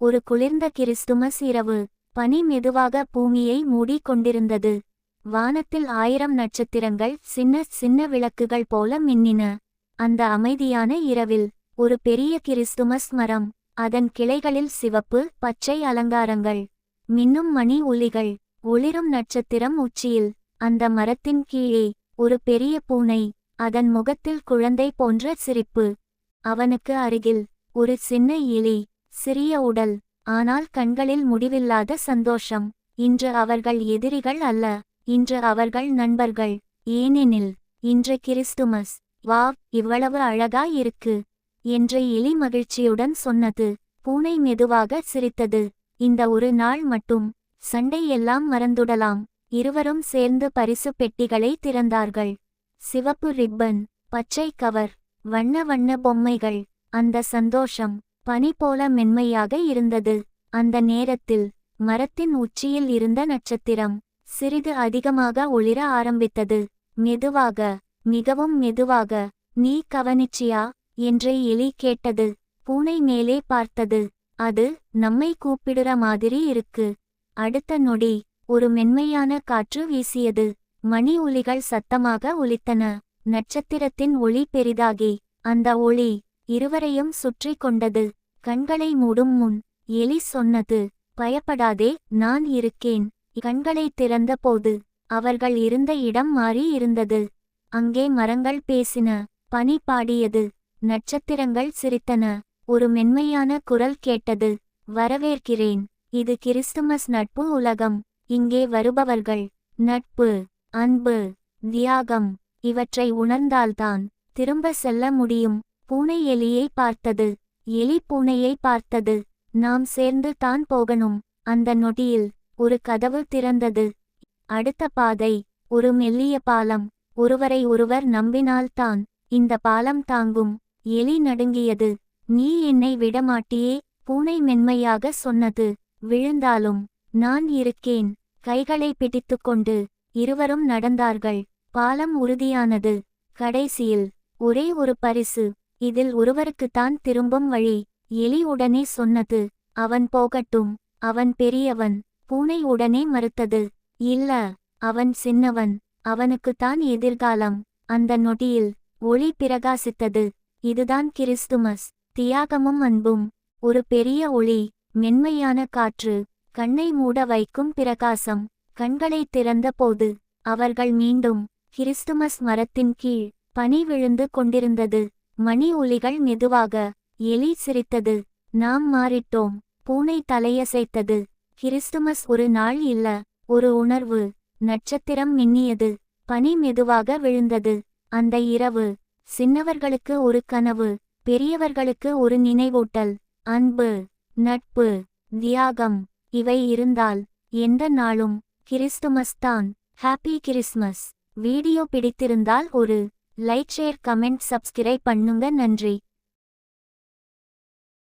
ஒரு குளிர்ந்த கிறிஸ்துமஸ் இரவு பனி மெதுவாக பூமியை மூடிக் கொண்டிருந்தது வானத்தில் ஆயிரம் நட்சத்திரங்கள் சின்ன சின்ன விளக்குகள் போல மின்னின. அந்த அமைதியான இரவில் ஒரு பெரிய கிறிஸ்துமஸ் மரம் அதன் கிளைகளில் சிவப்பு பச்சை அலங்காரங்கள் மின்னும் மணி ஒலிகள் ஒளிரும் நட்சத்திரம் உச்சியில் அந்த மரத்தின் கீழே ஒரு பெரிய பூனை அதன் முகத்தில் குழந்தை போன்ற சிரிப்பு. அவனுக்கு அருகில் ஒரு சின்ன இலி சிறிய உடல் ஆனால் கண்களில் முடிவில்லாத சந்தோஷம். இன்று அவர்கள் எதிரிகள் அல்ல இன்று அவர்கள் நண்பர்கள். ஏனெனில் இன்று கிறிஸ்துமஸ். வாவ் இவ்வளவு அழகா இருக்கு என்று இலி மகிழ்ச்சியுடன் சொன்னது. பூனை மெதுவாக சிரித்தது. இந்த ஒரு நாள் மட்டும். சண்டை எல்லாம் மறந்துடலாம். இருவரும் சேர்ந்து பரிசு பெட்டிகளை திறந்தார்கள். சிவப்பு ரிப்பன் பச்சை கவர் வண்ண வண்ண பொம்மைகள். அந்த சந்தோஷம். பனி போல மென்மையாக இருந்தது. அந்த நேரத்தில் மரத்தின் உச்சியில் இருந்த நட்சத்திரம் சிறிது அதிகமாக ஒளிர ஆரம்பித்தது. மெதுவாக மிகவும் மெதுவாக நீ கவனிச்சியா? என்று எலி கேட்டது. பூனை மேலே பார்த்தது. அது நம்மை கூப்பிடுற மாதிரி இருக்கு. அடுத்த நொடி ஒரு மென்மையான காற்று வீசியது. மணி ஒலிகள் சத்தமாக ஒலித்தன. நட்சத்திரத்தின் ஒளி பெரிதாகி அந்த ஒளி இருவரையும் சுற்றி கொண்டது. கண்களை மூடும் முன் எலி சொன்னது பயப்படாதே நான் இருக்கேன். கண்களை திறந்தபோது அவர்கள் இருந்த இடம் மாறி இருந்தது. அங்கே மரங்கள் பேசின பனி பாடியது. நட்சத்திரங்கள் சிரித்தன. ஒரு மென்மையான குரல் கேட்டது வரவேற்கிறேன். இது கிறிஸ்துமஸ் நட்பு உலகம். இங்கே வருபவர்கள் நட்பு அன்பு தியாகம் இவற்றை உணர்ந்தால்தான் திரும்ப செல்ல முடியும். பூனை எலியை பார்த்தது. எலி பூனையை பார்த்தது. நாம் சேர்ந்து தான் போகணும். அந்த நொடியில் ஒரு கதவு திறந்தது. அடுத்த பாதை ஒரு மெல்லிய பாலம். ஒருவரை ஒருவர் நம்பினால்தான் இந்த பாலம் தாங்கும். எலி நடுங்கியது. நீ என்னை விடமாட்டியே பூனை மென்மையாக சொன்னது. விழுந்தாலும் நான் இருக்கேன். கைகளை பிடித்துக்கொண்டு இருவரும் நடந்தார்கள். பாலம் உறுதியானது. கடைசியில் ஒரே ஒரு பரிசு. இதில் ஒருவருக்குத்தான் திரும்பும் வழி. எலி உடனே சொன்னது அவன் போகட்டும். அவன் பெரியவன். பூனை உடனே மறுத்தது இல்ல அவன் சின்னவன். அவனுக்குத்தான் எதிர்காலம். அந்த நொடியில் ஒளி பிரகாசித்தது. இதுதான் கிறிஸ்துமஸ். தியாகமும் அன்பும். ஒரு பெரிய ஒளி மென்மையான காற்று. கண்ணை மூட வைக்கும் பிரகாசம். கண்களை திறந்தபோது அவர்கள் மீண்டும் கிறிஸ்துமஸ் மரத்தின் கீழ் பனி விழுந்து கொண்டிருந்தது. மணி ஒலிகள் மெதுவாக எலி சிரித்தது. நாம் மாறிட்டோம். பூனை தலையசைத்தது. கிறிஸ்துமஸ் ஒரு நாள் இல்ல. ஒரு உணர்வு. நட்சத்திரம் மின்னியது. பனி மெதுவாக விழுந்தது. அந்த இரவு. சின்னவர்களுக்கு ஒரு கனவு. பெரியவர்களுக்கு ஒரு நினைவூட்டல். அன்பு. நட்பு. தியாகம். இவை இருந்தால் எந்த நாளும் கிறிஸ்துமஸ் தான் ஹாப்பி கிறிஸ்மஸ் வீடியோ பிடித்திருந்தால் ஒரு லைக் ஷேர் கமெண்ட் சப்ஸ்கிரைப் பண்ணுங்க. நன்றி.